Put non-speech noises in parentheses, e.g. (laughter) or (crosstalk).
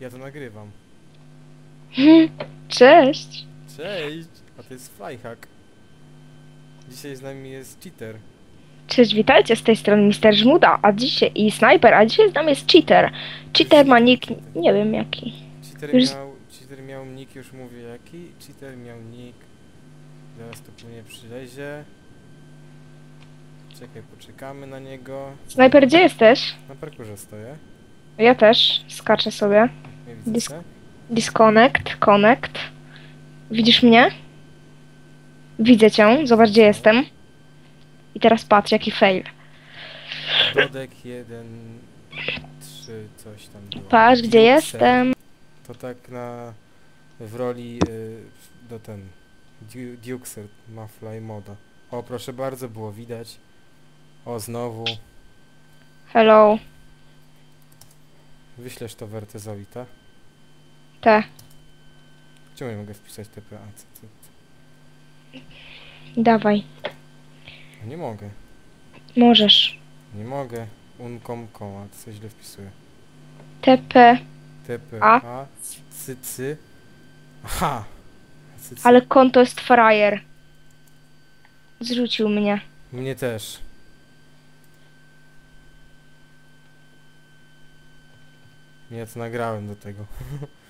Ja to nagrywam. (laughs) Cześć. Cześć! A to jest Flyhack. Dzisiaj z nami jest cheater. Cześć, witajcie z tej strony Mister Żmuda, a dzisiaj i Sniper, a dzisiaj z nami jest Cheater. Cheater ma nick, nie wiem jaki. Cheater Już- miał, cheater miał nick, już mówię jaki. Cheater miał nick. Zaraz to po mnie przylezie. Czekaj, poczekamy na niego. Sniper, gdzie jesteś? Na parkurze stoję. Ja też, skaczę sobie. Cię. Disconnect, connect. Widzisz mnie? Widzę cię, zobacz gdzie jestem. I teraz patrz jaki fail. Dodek 1, 3, coś tam było. Patrz gdzie jestem. To tak na... w roli y, do ten... Du- Duxer ma fly moda. O, proszę bardzo, było widać. O, znowu. Hello. Wyślesz to Wertezowi, tak? Te. Czemu nie mogę wpisać TPA? Co? Dawaj. No Nie mogę. Możesz. Nie mogę. Uncom, koma. To coś źle wpisuję. TP. TPA. Cycy. Aha! Cycy. Ale konto jest frajer. Zrzucił mnie. Mnie też. Ja to nagrałem do tego. (laughs)